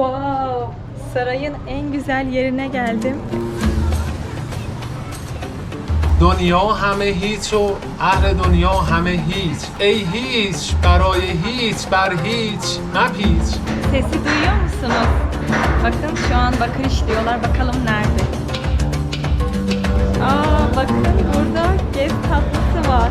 Wow! Sarayın en güzel yerine geldim. دنیا همه هیچ و اهل دنیا همه هیچ ای هیچ برای هیچ بر هیچ مپیچ Sesi duyuyor musunuz? Bakın şu an bakır işliyorlar. Bakalım nerede? Aa bakın burada gez tatlısı var.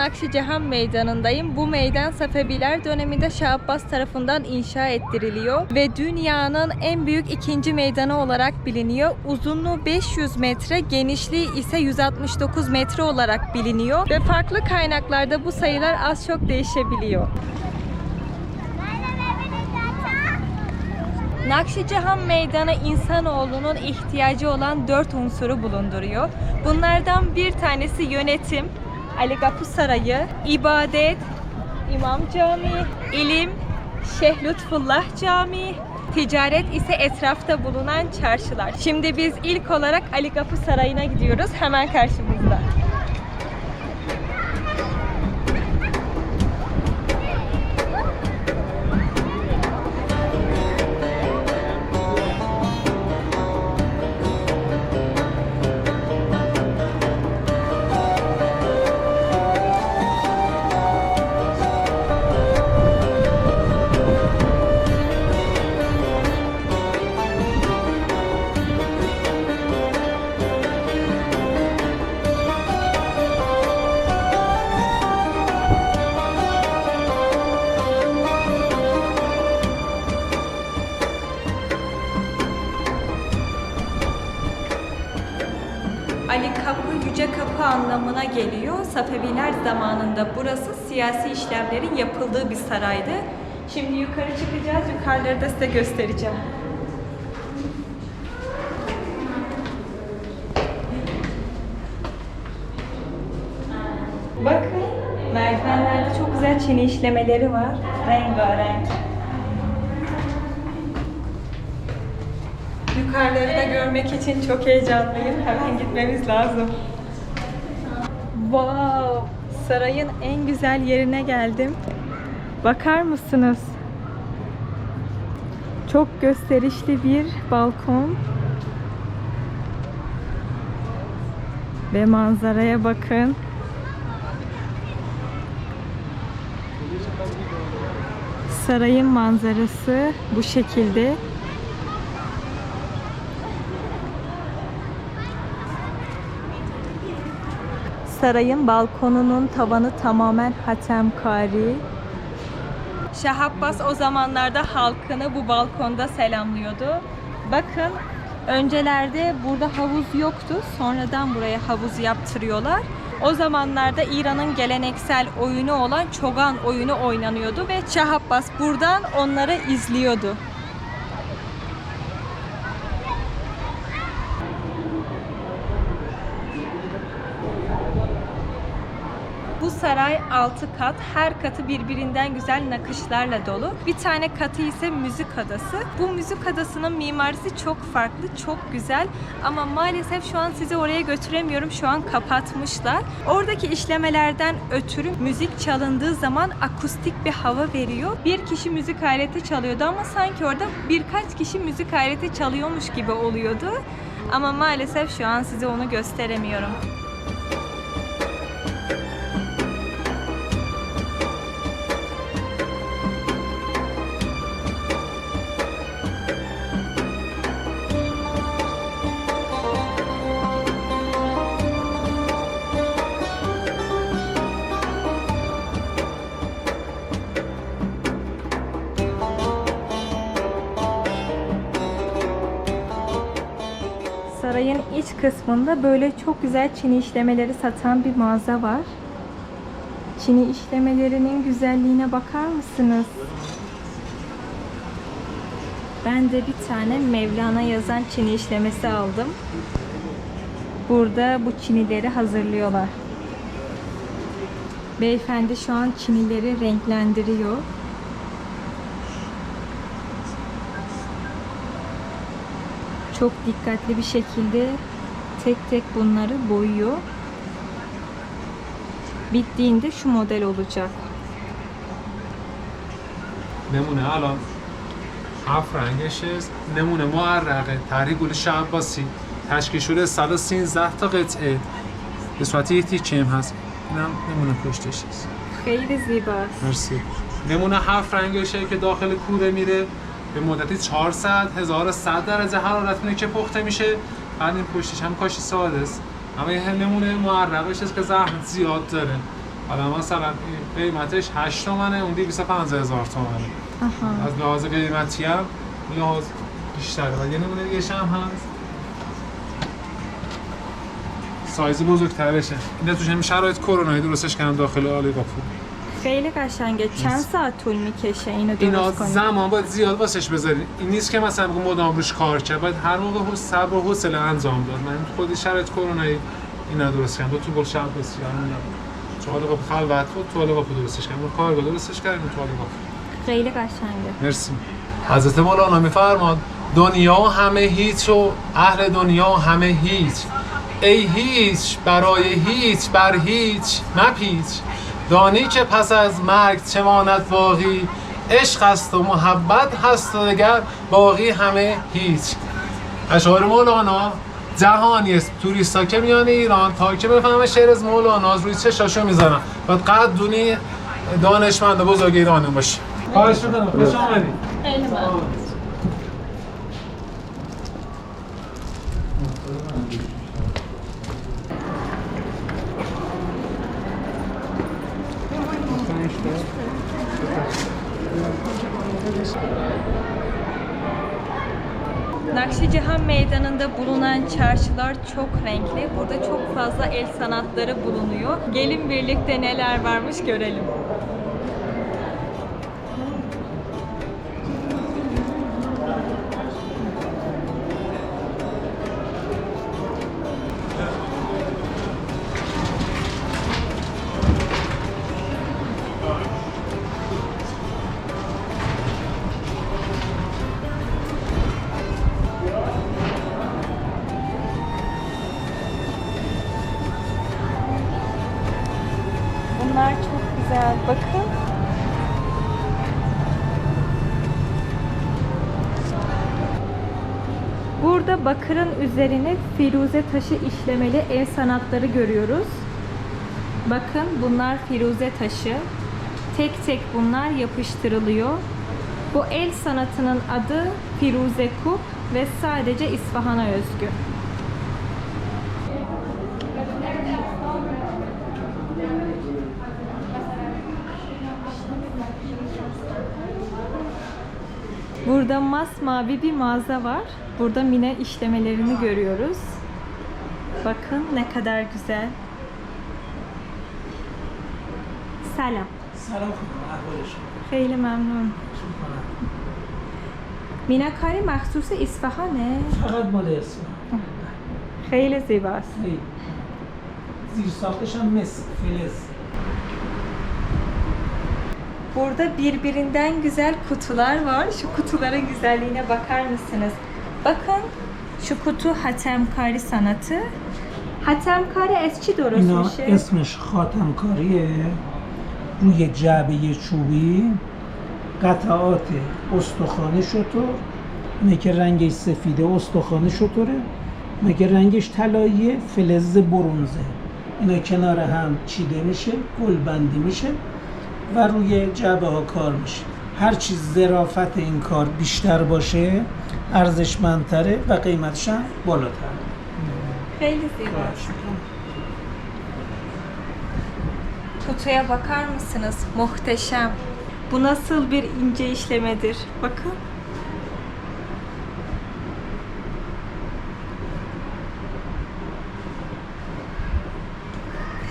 Nakşicehan Meydanı'ndayım. Bu meydan Safeviler döneminde Şah Abbas tarafından inşa ettiriliyor ve dünyanın en büyük ikinci meydanı olarak biliniyor. Uzunluğu 500 metre, genişliği ise 169 metre olarak biliniyor ve farklı kaynaklarda bu sayılar az çok değişebiliyor. Nakşicihan Meydanı insanoğlunun ihtiyacı olan dört unsuru bulunduruyor. Bunlardan bir tanesi yönetim, Ali Kapı Sarayı, ibadet, İmam Camii, ilim, Şeyh Lütfullah Camii, ticaret ise etrafta bulunan çarşılar. Şimdi biz ilk olarak Ali Kapı Sarayı'na gidiyoruz. Hemen karşımızda. Anlamına geliyor. Safeviler zamanında burası siyasi işlemlerin yapıldığı bir saraydı. Şimdi yukarı çıkacağız. Yukarıları da size göstereceğim. Bakın merdivenlerde çok güzel çini işlemeleri var. Rengarenk. Yukarıları da görmek için çok heyecanlıyım. Hemen gitmemiz lazım. Wow! Sarayın en güzel yerine geldim. Bakar mısınız? Çok gösterişli bir balkon. Ve manzaraya bakın. Sarayın manzarası bu şekilde. Sarayın balkonunun tavanı tamamen hatemkari. Şah Abbas o zamanlarda halkını bu balkonda selamlıyordu. Bakın öncelerde burada havuz yoktu. Sonradan buraya havuz yaptırıyorlar. O zamanlarda İran'ın geleneksel oyunu olan çogan oyunu oynanıyordu ve Şah Abbas buradan onları izliyordu. Saray 6 kat, her katı birbirinden güzel nakışlarla dolu. Bir tane katı ise müzik adası. Bu müzik adasının mimarisi çok farklı, çok güzel ama maalesef şu an sizi oraya götüremiyorum. Şu an kapatmışlar. Oradaki işlemelerden ötürü müzik çalındığı zaman akustik bir hava veriyor. Bir kişi müzik aleti çalıyordu ama sanki orada birkaç kişi müzik aleti çalıyormuş gibi oluyordu. Ama maalesef şu an size onu gösteremiyorum. Kısmında böyle çok güzel çini işlemeleri satan bir mağaza var. Çini işlemelerinin güzelliğine bakar mısınız? Ben de bir tane Mevlana yazan çini işlemesi aldım. Burada bu çinileri hazırlıyorlar. Beyefendi şu an çinileri renklendiriyor. Çok dikkatli bir şekilde tek tek bunları boyuyor. Bittiğinde şu model olacak. نمونه الان هفت رنگش نمونه معرقه تحریک گل شعباسی تشکیل شده 113 تا قطعه به صورت یک تیکه هم هست اینم نمونه پشتش هست خیلی زیباست. مرسی نمونه هفت رنگشه که داخل کوره میره به مدتی 400 1100 درجه حرارت که پخته میشه بعد این پشتش هم کاشی ساده است. اما یه نمونه معرقش است که زحمت زیاد داره. حالا مثلا قیمتش 8 تومنه اون 250 هزار تومنه. از لحاظ قیمتی هم لحاظ بیشتره. و یه نمونه دیگه هم هست. سایز بزرگترشه. این توش همین شرایط کرونایی درستش کردم داخل آلی قاپو خیلی قشنگه. چند ساعت طول می‌کشه اینو اینا درست کنید زمان باید زیاد واسش بذارین این نیست که مثلا مدام روش کار کرد. باید هر موقع صبر و حوصله انجام داد. من خودی شرایط کرونایی اینا درست کردم. دو تو بول شب بسیار تو آلی قاپو خلوت بود تو آلی قاپو درستش کردم. کارگاه درستش کردم تو آلی قاپو خیلی قشنگه. مرسی. حضرت مولانا میفرماد دنیا همه هیچ و اهل دنیا همه هیچ. ای هیچ برای هیچ بر هیچ مپیچ. دانی که پس از مرگ چه ماند باقی؟ عشق است و محبت هست و دگر باقی همه هیچ. اشعار مولانا جهانی است. توریستا که میان ایران تا که بفهمه شعر از مولانا؟ روی چشاشو می‌زنن؟ باید قد دونی دانشمند بزرگ ایرانی باشی. خواهش می‌کنم. خوش آمدی Nakşi Cihan Meydanı'nda bulunan çarşılar çok renkli. Burada çok fazla el sanatları bulunuyor. Gelin birlikte neler varmış görelim. Bunlar çok güzel. Bakın. Burada bakırın üzerine firuze taşı işlemeli el sanatları görüyoruz. Bakın bunlar firuze taşı. Tek tek bunlar yapıştırılıyor. Bu el sanatının adı firuze kup ve sadece İsfahan'a özgü. Burada masmavi bir mağaza var. Burada mine işlemelerini görüyoruz. Bakın ne kadar güzel. Selam. Selam. Ah, Xeyli memnun. Minakari mahsus İsfahane. Fakat Malezya. Xeyli zibas. Zirsahtışan mes, filiz. Burada birbirinden güzel kutular var. Şu kutuların güzelliğine bakar mısınız? Bakın şu kutu hatemkari sanatı. Hatemkari از چی درست اینا میشه؟ اسمش خاتمکاریه روی جعبه چوبی قطعات استخوان شطور اینه که رنگش سفیده استخوان شطوره که رنگش طلاییه فلز برونزه اینا کنار هم چیده میشه گل بندی میشه و روی جعبه ها کار میشه هر چیز ظرافت این کار بیشتر باشه ارزشمندتره و قیمتش هم بالاتر خیلی زیباست. Kutuya bakar mısınız? Muhteşem. Bu nasıl bir ince işlemedir? Bakın.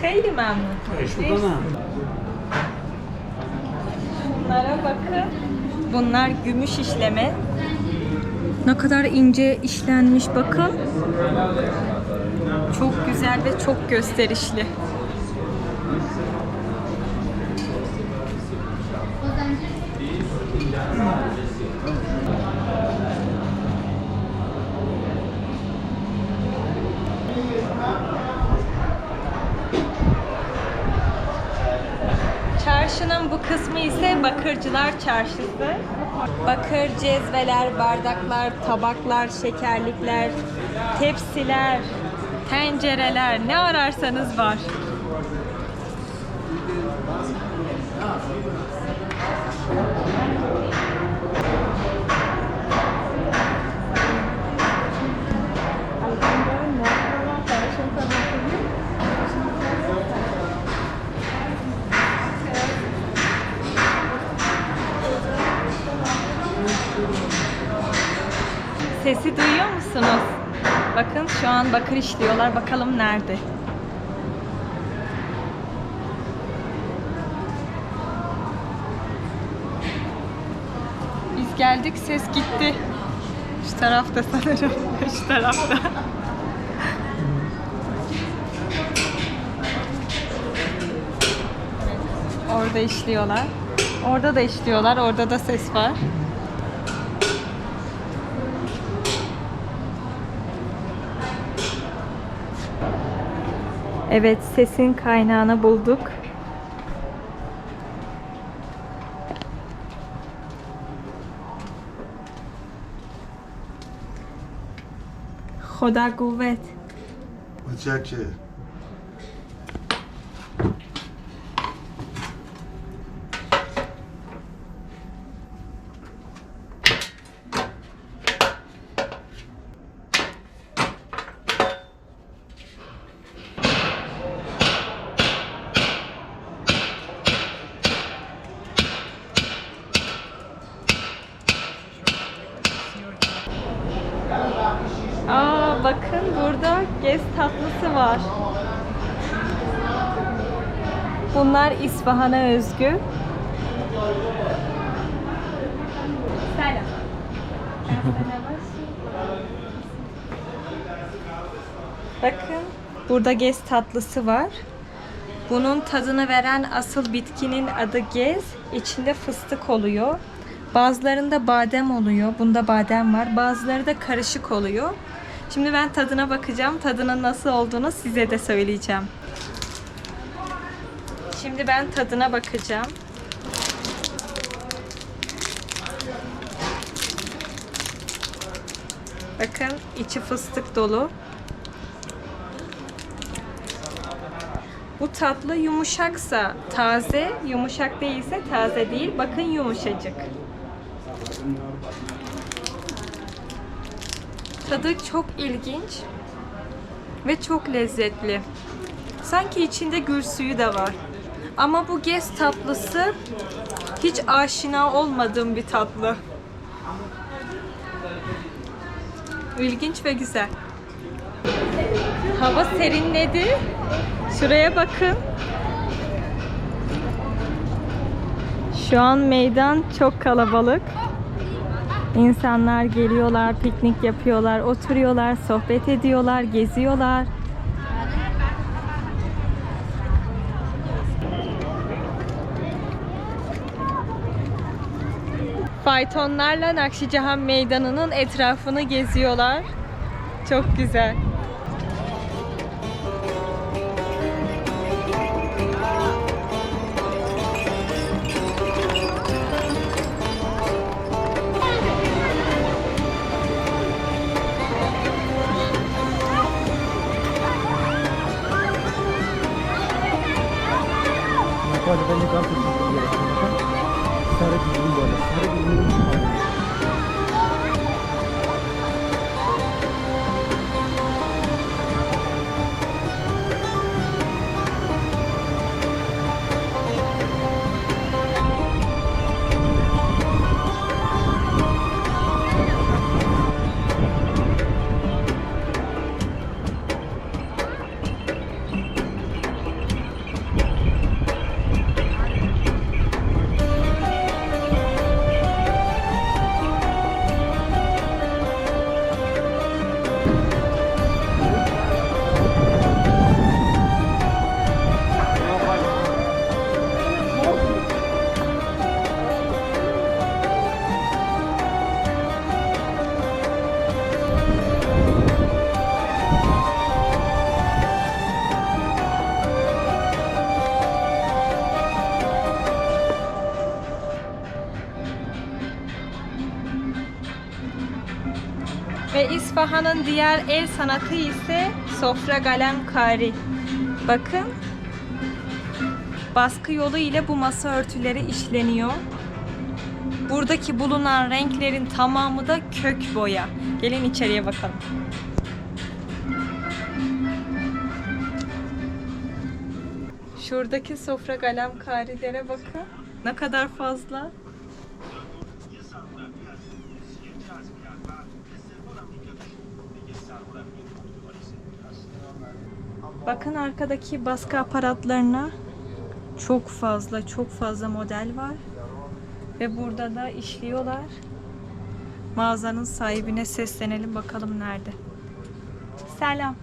خیلی ممنون. Şunlara bakın. Bunlar gümüş işleme. Ne kadar ince işlenmiş bakın. Çok güzel ve çok gösterişli. Bakırcılar Çarşısı. Bakır, cezveler, bardaklar, tabaklar, şekerlikler, tepsiler, tencereler ne ararsanız var. Bakır işliyorlar. Bakalım nerede? Biz geldik ses gitti. Şu tarafta sanırım. Şu tarafta. Orada işliyorlar. Orada da işliyorlar. Orada da ses var. Evet sesin kaynağını bulduk. Hoda kuvvet. Mıçakçı. Var. Bunlar İsfahan'a özgü. Bakın burada gez tatlısı var. Bunun tadını veren asıl bitkinin adı gez. İçinde fıstık oluyor. Bazılarında badem oluyor. Bunda badem var. Bazıları da karışık oluyor. Şimdi ben tadına bakacağım. Tadının nasıl olduğunu size de söyleyeceğim. Şimdi ben tadına bakacağım. Bakın içi fıstık dolu. Bu tatlı yumuşaksa taze, yumuşak değilse taze değil. Bakın yumuşacık. Tadı çok ilginç ve çok lezzetli. Sanki içinde gül suyu da var. Ama bu gez tatlısı hiç aşina olmadığım bir tatlı. İlginç ve güzel. Hava serinledi. Şuraya bakın. Şu an meydan çok kalabalık. İnsanlar geliyorlar, piknik yapıyorlar, oturuyorlar, sohbet ediyorlar, geziyorlar. Faytonlarla Nakşicahan Meydanı'nın etrafını geziyorlar. Çok güzel. when you come to İsfahan'ın diğer el sanatı ise sofra kalemkari. Bakın. Baskı yolu ile bu masa örtüleri işleniyor. Buradaki bulunan renklerin tamamı da kök boya. Gelin içeriye bakalım. Şuradaki sofra kalemkarilere bakın. Ne kadar fazla. Bakın arkadaki baskı aparatlarına çok fazla çok fazla model var. Ve burada da işliyorlar. Mağazanın sahibine seslenelim bakalım nerede. Selam.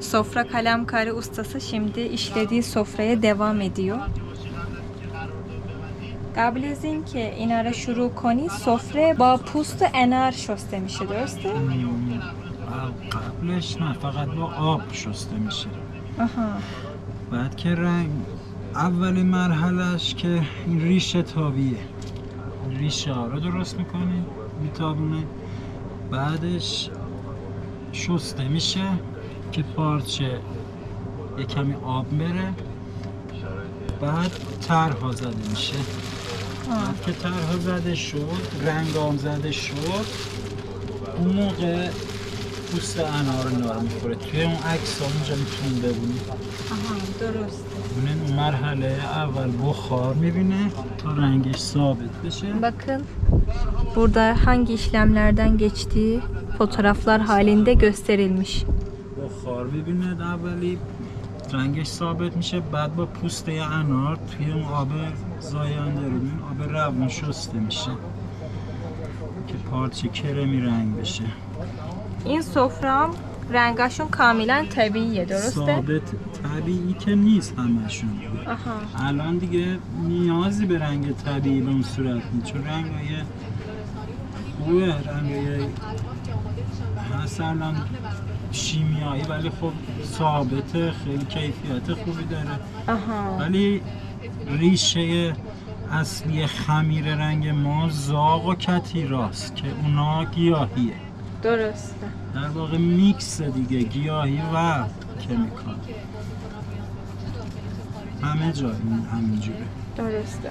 Sofra kalemkari ustası şimdi işlediği sofraya devam ediyor. قبل از اینکه اینا رو شروع کنی سفره با پوست انار شسته میشه درسته؟ قبلش نه فقط با آب شسته میشه. آها. بعد که رنگ اولین مرحلهش که این ریشه تابیه. ریشه ها رو درست می‌کنی میتابونه. بعدش شسته میشه که پارچه یه کمی آب بره. بعد ترها زده میشه. بعد که ترها زده شد رنگام زده شد اون موقع پوست انار اینا رو می‌خوره. توی اون عکس ها اونجا می‌تونیم ببینیم. درسته. ببینین اون مرحله اول بخار می‌بینه تا رنگش ثابت بشه. Bakın burada hangi işlemlerden geçtiği fotoğraflar halinde gösterilmiş. بخار میبینه اولی رنگش ثابت میشه بعد با پوست انار توی اون آب زاینده رو میبینین آب روون شسته میشه که پارچه کرمی رنگ بشه این sofram رنگشون کاملا طبیعیه درسته؟ ثابت طبیعی که نیست همشون Aha. الان دیگه نیازی به رنگ طبیعی به اون صورت نیست چون رنگ های خوبه رنگ های هست الان شیمیایی ولی خب ثابته خیلی کیفیت خوبی داره. ولی ریشه اصلی خمیر رنگ ما زاغ و کتیراست که اونا گیاهیه درسته. در واقع میکس دیگه گیاهی و کمیکال همه جا این همینجوره درسته.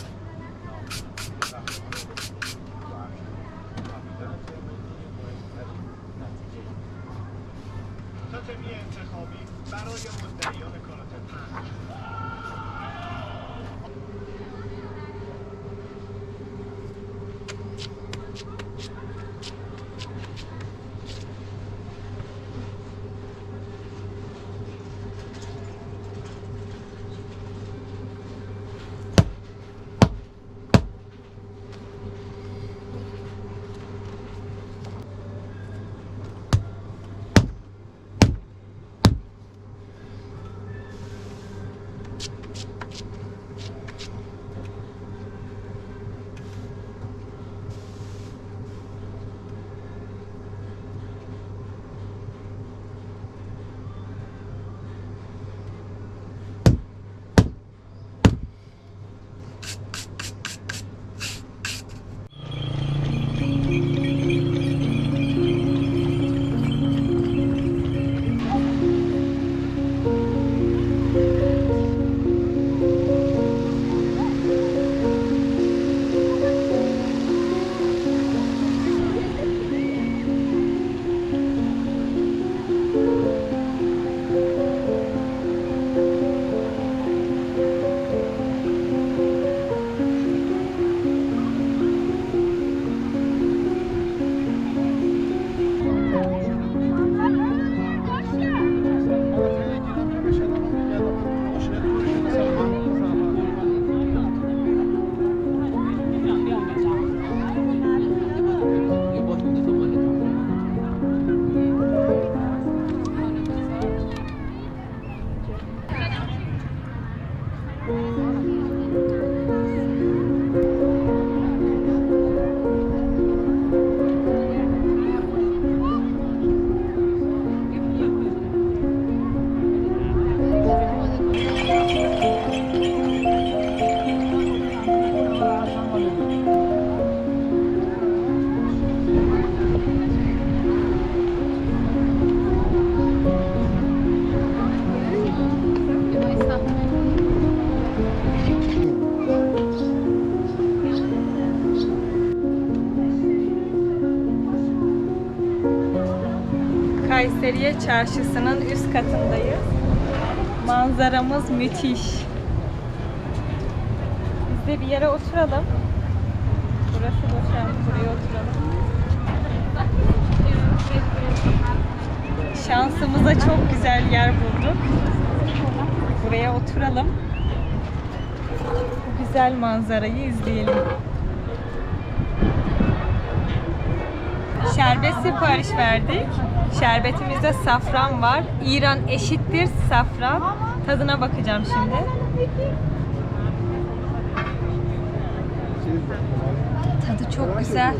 Çarşısı'nın üst katındayız. Manzaramız müthiş. Biz de bir yere oturalım. Burası boşalmış. Buraya oturalım. Şansımıza çok güzel yer bulduk. Buraya oturalım. Bu güzel manzarayı izleyelim. Şerbet sipariş verdik. Şerbetimizde safran var. İran eşittir safran. Tadına bakacağım şimdi. Tadı çok güzel.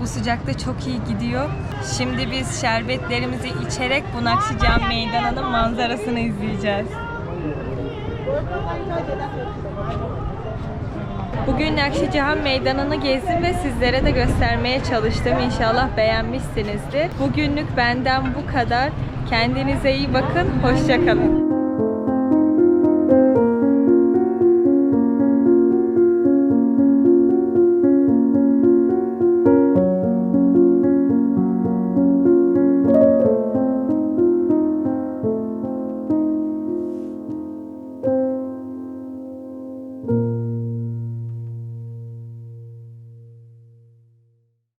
Bu sıcakta çok iyi gidiyor. Şimdi biz şerbetlerimizi içerek bu Nakşican Meydanı'nın manzarasını izleyeceğiz. Bugün Nakşicihan Meydanı'nı gezdim ve sizlere de göstermeye çalıştım. İnşallah beğenmişsinizdir. Bugünlük benden bu kadar. Kendinize iyi bakın. Hoşçakalın.